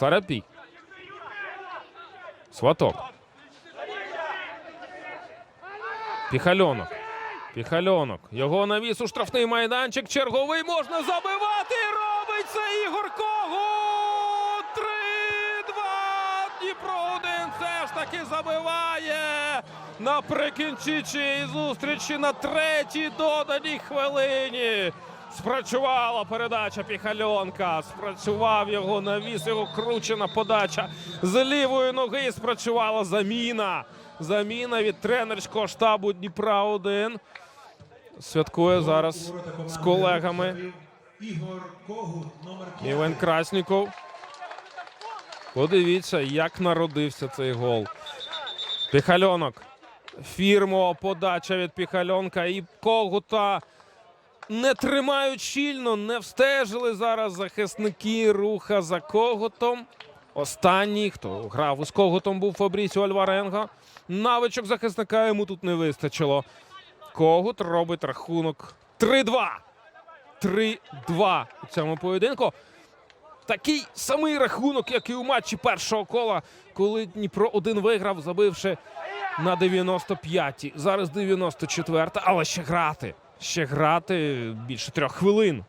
Сарапій. Сваток. Піхальонок. Піхальонок. Його навіс у штрафний майданчик. Черговий можна забивати. Робить це Ігор Когут. 3-2. Дніпро 1 все ж таки забиває. Наприкінці цієї зустрічі на третій доданій хвилині. Спрацювала передача Піхальонка. Спрацював його навіс, його кручена подача з лівої ноги. Спрацювала заміна. Заміна від тренерського штабу Дніпра 1. Святкує зараз з колегами. Ігор Когут, номер 5. Іван Красніков. Подивіться, як народився цей гол. Піхальонок. Фірмова подача від Піхальонка і Когута. Не тримають щільно, не встежили зараз захисники руха за Когутом. Останній, хто грав із Когутом, був Фабрісіо Альваренго. Навичок захисника йому тут не вистачило. Когут робить рахунок 3-2. 3-2 у цьому поєдинку. Такий самий рахунок, як і у матчі першого кола, коли Дніпро 1 виграв, забивши на 95-й. Зараз 94-та, але ще грати. Ще грати більше трьох хвилин.